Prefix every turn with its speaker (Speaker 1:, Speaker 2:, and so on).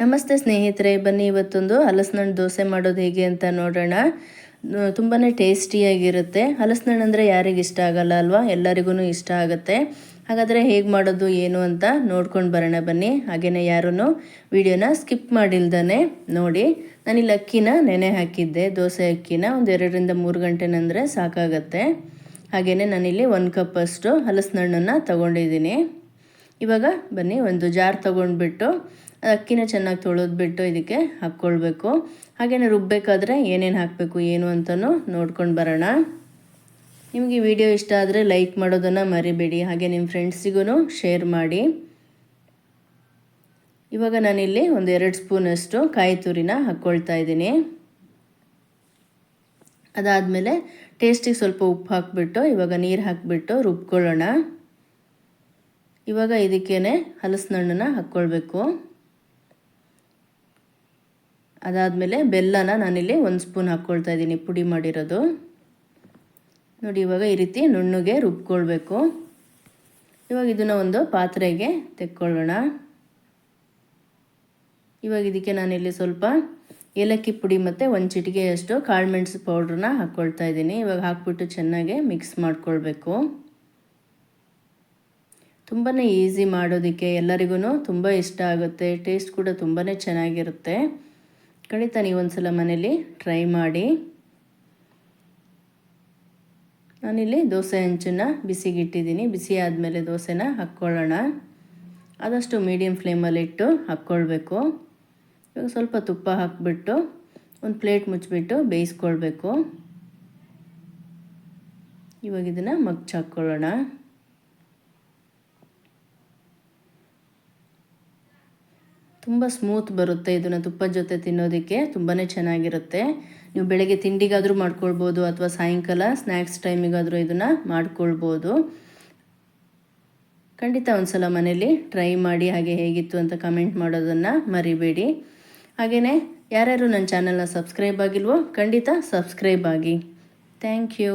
Speaker 1: ನಮಸ್ತೆ ಸ್ನೇಹಿತರೆ, ಬನ್ನಿ ಇವತ್ತೊಂದು ಹಲಸಿನಣ್ಣು ದೋಸೆ ಮಾಡೋದು ಹೇಗೆ ಅಂತ ನೋಡೋಣ. ತುಂಬಾ ಟೇಸ್ಟಿಯಾಗಿರುತ್ತೆ. ಹಲಸಿನಣ್ಣು ಅಂದರೆ ಯಾರಿಗೆ ಇಷ್ಟ ಆಗಲ್ಲ ಅಲ್ವಾ? ಎಲ್ಲರಿಗೂ ಇಷ್ಟ ಆಗುತ್ತೆ. ಹಾಗಾದರೆ ಹೇಗೆ ಮಾಡೋದು, ಏನು ಅಂತ ನೋಡ್ಕೊಂಡು ಬರೋಣ ಬನ್ನಿ. ಹಾಗೆಯೇ ಯಾರೂ ವಿಡಿಯೋನ ಸ್ಕಿಪ್ ಮಾಡಿಲ್ದೇ ನೋಡಿ. ನಾನಿಲ್ಲಿ ಅಕ್ಕಿನ ನೆನೆ ಹಾಕಿದ್ದೆ. ದೋಸೆ ಅಕ್ಕಿನ ಒಂದು ಎರಡರಿಂದ ಮೂರು ಗಂಟೆನಂದರೆ ಸಾಕಾಗತ್ತೆ. ಹಾಗೆಯೇ ನಾನಿಲ್ಲಿ ಒಂದು ಕಪ್ಪಷ್ಟು ಹಲಸಿನಣ್ಣನ್ನು ತಗೊಂಡಿದ್ದೀನಿ. ಇವಾಗ ಬನ್ನಿ, ಒಂದು ಜಾರ್ ತೊಗೊಂಡ್ಬಿಟ್ಟು ಅಕ್ಕಿನ ಚೆನ್ನಾಗಿ ತೊಳೆದ್ಬಿಟ್ಟು ಇದಕ್ಕೆ ಹಾಕ್ಕೊಳ್ಬೇಕು. ಹಾಗೆಯೇ ರುಬ್ಬಬೇಕಾದ್ರೆ ಏನೇನು ಹಾಕಬೇಕು, ಏನು ಅಂತಲೂ ನೋಡ್ಕೊಂಡು ಬರೋಣ. ನಿಮಗೆ ವಿಡಿಯೋ ಇಷ್ಟ ಆದರೆ ಲೈಕ್ ಮಾಡೋದನ್ನು ಮರಿಬೇಡಿ, ಹಾಗೆ ನಿಮ್ಮ ಫ್ರೆಂಡ್ಸಿಗೂ ಶೇರ್ ಮಾಡಿ. ಇವಾಗ ನಾನಿಲ್ಲಿ ಒಂದು ಎರಡು ಸ್ಪೂನಷ್ಟು ಕಾಯಿ ತುರಿನ ಹಾಕ್ಕೊಳ್ತಾ ಇದ್ದೀನಿ. ಅದಾದಮೇಲೆ ಟೇಸ್ಟಿಗೆ ಸ್ವಲ್ಪ ಉಪ್ಪು ಹಾಕಿಬಿಟ್ಟು ಇವಾಗ ನೀರು ಹಾಕಿಬಿಟ್ಟು ರುಬ್ಕೊಳ್ಳೋಣ. ಇವಾಗ ಇದಕ್ಕೇ ಹಲಸಿನಣ್ಣನ್ನ ಹಾಕ್ಕೊಳ್ಬೇಕು ಅದಾದಮೇಲೆ ಬೆಲ್ಲನ ನಾನಿಲ್ಲಿ ಒಂದು ಸ್ಪೂನ್ ಹಾಕ್ಕೊಳ್ತಾ ಇದ್ದೀನಿ ಪುಡಿ ಮಾಡಿರೋದು. ನೋಡಿ, ಇವಾಗ ಈ ರೀತಿ ನುಣ್ಣಗೆ ರುಬ್ಕೊಳ್ಬೇಕು. ಇವಾಗ ಇದನ್ನು ಒಂದು ಪಾತ್ರೆಗೆ ತೆಕ್ಕೊಳ್ಳೋಣ. ಇವಾಗ ಇದಕ್ಕೆ ನಾನಿಲ್ಲಿ ಸ್ವಲ್ಪ ಏಲಕ್ಕಿ ಪುಡಿ ಮತ್ತು ಒಂದು ಚಿಟಿಗೆಯಷ್ಟು ಅಷ್ಟು ಕಾಳುಮೆಣಸು ಪೌಡ್ರನ್ನ ಹಾಕ್ಕೊಳ್ತಾ ಇದ್ದೀನಿ. ಇವಾಗ ಹಾಕ್ಬಿಟ್ಟು ಚೆನ್ನಾಗಿ ಮಿಕ್ಸ್ ಮಾಡ್ಕೊಳ್ಬೇಕು. ತುಂಬಾ ಈಸಿ ಮಾಡೋದಕ್ಕೆ ಎಲ್ಲರಿಗೂ ತುಂಬ ಇಷ್ಟ ಆಗುತ್ತೆ ಟೇಸ್ಟ್ ಕೂಡ ತುಂಬಾ ಚೆನ್ನಾಗಿರುತ್ತೆ. ಖಂಡಿತ ನೀವು ಸಲ ಮನೇಲಿ ಟ್ರೈ ಮಾಡಿ. ನಾನಿಲ್ಲಿ ದೋಸೆ ಹಂಚನ್ನ ಬಿಸಿಗಿಟ್ಟಿದ್ದೀನಿ, ಬಿಸಿ ಆದಮೇಲೆ ದೋಸೆನ ಹಾಕ್ಕೊಳ್ಳೋಣ. ಆದಷ್ಟು ಮೀಡಿಯಮ್ ಫ್ಲೇಮಲ್ಲಿಟ್ಟು ಹಾಕ್ಕೊಳ್ಬೇಕು. ಇವಾಗ ಸ್ವಲ್ಪ ತುಪ್ಪ ಹಾಕಿಬಿಟ್ಟು ಒಂದು ಪ್ಲೇಟ್ ಮುಚ್ಚಿಬಿಟ್ಟು ಬೇಯಿಸ್ಕೊಳ್ಬೇಕು. ಇವಾಗ ಇದನ್ನು ಮಗ್ಚ್ ತುಂಬ ಸ್ಮೂತ್ ಬರುತ್ತೆ ಇದನ್ನು ತುಪ್ಪದ ಜೊತೆ ತಿನ್ನೋದಕ್ಕೆ ತುಂಬಾ ಚೆನ್ನಾಗಿರುತ್ತೆ. ನೀವು ಬೆಳಗ್ಗೆ ತಿಂಡಿಗಾದರೂ ಮಾಡ್ಕೊಳ್ಬೋದು ಅಥವಾ ಸಾಯಂಕಾಲ ಸ್ನ್ಯಾಕ್ಸ್ ಟೈಮಿಗಾದರೂ ಇದನ್ನು ಮಾಡ್ಕೊಳ್ಬೋದು. ಖಂಡಿತ ಒಂದು ಸಲ ಮನೇಲಿ ಟ್ರೈ ಮಾಡಿ ಹಾಗೆ ಹೇಗಿತ್ತು ಅಂತ ಕಮೆಂಟ್ ಮಾಡೋದನ್ನು ಮರಿಬೇಡಿ. ಹಾಗೆಯೇ ಯಾರ್ಯಾರು ನನ್ನ ಚಾನಲ್ನ ಸಬ್ಸ್ಕ್ರೈಬ್ ಆಗಿಲ್ವೋ ಖಂಡಿತ ಸಬ್ಸ್ಕ್ರೈಬ್ ಆಗಿ. Thank you.